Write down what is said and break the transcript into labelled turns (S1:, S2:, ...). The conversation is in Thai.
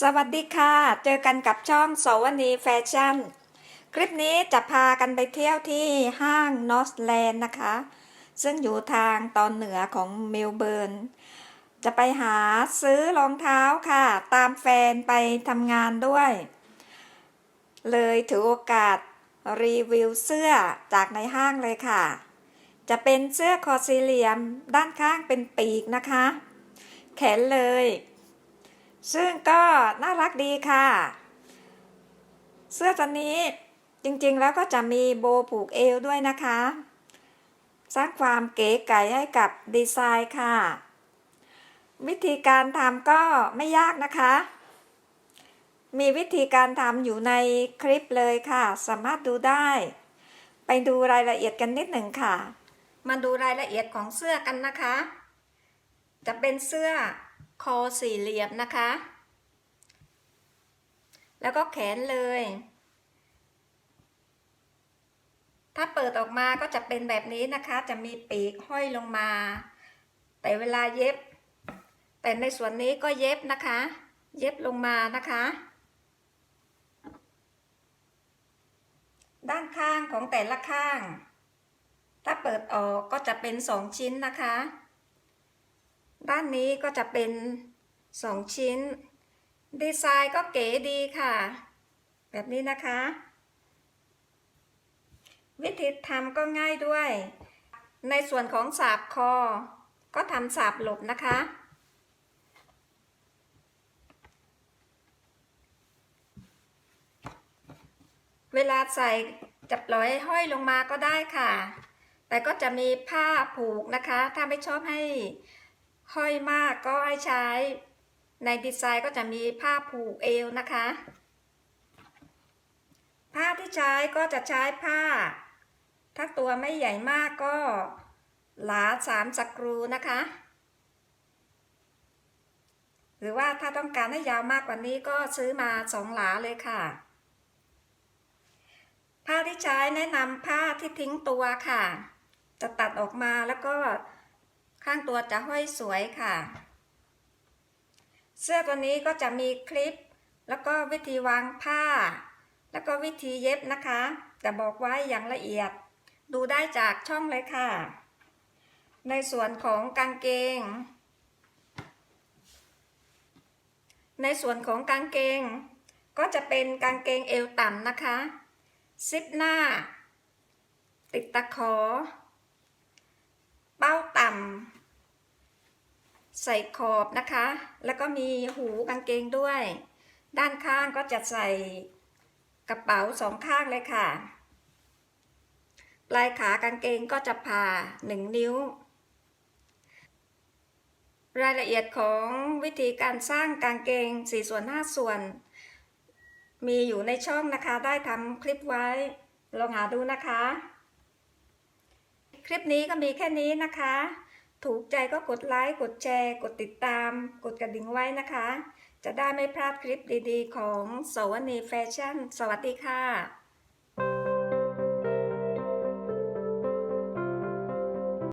S1: สวัสดีค่ะ เจอกันกับช่องสวนีแฟชั่น คลิปนี้จะพากันไปเที่ยวที่ห้างนอสแลนด์นะคะ ซึ่งอยู่ทางตอนเหนือของเมลเบิร์น จะไปหาซื้อรองเท้าค่ะ ตามแฟนไปทำงานด้วย เลยถือโอกาสรีวิวเสื้อจากในห้างเลยค่ะ จะเป็นเสื้อคอสี่เหลี่ยมด้านข้างเป็นปีกนะคะ แขนเลย ซึ่งก็น่ารักดีค่ะ เสื้อตัวนี้จริงๆแล้วก็จะมีโบผูกเอวด้วยนะคะ สร้างความเก๋ไก๋ให้กับดีไซน์ค่ะ วิธีการทำก็ไม่ยากนะคะ มีวิธีการทำอยู่ในคลิปเลยค่ะ สามารถดูได้ ไปดูรายละเอียดกันนิดหนึ่งค่ะ มาดูรายละเอียดของเสื้อกันนะคะ จะเป็นเสื้อ คอสี่เหลี่ยมนะคะ แล้วก็แขนเลย ถ้าเปิดออกมาก็จะเป็นแบบนี้นะคะ จะมีปีกห้อยลงมา แต่เวลาเย็บ แต่ในส่วนนี้ก็เย็บนะคะ เย็บลงมานะคะ ด้านข้างของแต่ละข้าง ถ้าเปิดออกก็จะเป็นสองชิ้นนะคะ ด้านนี้ก็จะเป็นสองชิ้น ดีไซน์ก็เก๋ดีค่ะ แบบนี้นะคะ วิธีทำก็ง่ายด้วย ในส่วนของสาบคอ ก็ทำสาบหลบนะคะ เวลาใส่จะปล่อยห้ห้อยลงมาก็ได้ค่ะ แต่ก็จะมีผ้าผูกนะคะ ถ้าไม่ชอบให้ ห้อยมากก็ให้ใช้ในดีไซน์ก็จะมีผ้าผูกเอวนะคะ ผ้าที่ใช้ก็จะใช้ผ้า ถ้าตัวไม่ใหญ่มากก็หลาสามสกรูนะคะ หรือว่าถ้าต้องการให้ยาวมากกว่านี้ก็ซื้อมาสองหลาเลยค่ะ ผ้าที่ใช้แนะนำผ้าที่ทิ้งตัวค่ะ จะตัดออกมาแล้วก็ ข้างตัวจะห้อยสวยค่ะ เสื้อตัวนี้ก็จะมีคลิป แล้วก็วิธีวางผ้า แล้วก็วิธีเย็บนะคะ จะบอกไว้อย่างละเอียด ดูได้จากช่องเลยค่ะ ในส่วนของกางเกง ในส่วนของกางเกง ก็จะเป็นกางเกงเอวต่ำนะคะ ซิปหน้า ติดตะขอ ป้าต่ำใส่ขอบนะคะ แล้วก็มีหูกางเกงด้วย ด้านข้างก็จะใส่กระเป๋าสองข้างเลยค่ะ ปลายขากางเกงก็จะผ่าหนึ่งนิ้ว รายละเอียดของวิธีการสร้างกางเกง4ส่วน5ส่วน มีอยู่ในช่องนะคะ ได้ทำคลิปไว้ ลองหาดูนะคะ คลิปนี้ก็มีแค่นี้นะคะ ถูกใจก็กดไลค์ กดแชร์ กดติดตาม กดกระดิ่งไว้นะคะ จะได้ไม่พลาดคลิปดีๆ ของสวนีแฟชั่น สวัสดีค่ะ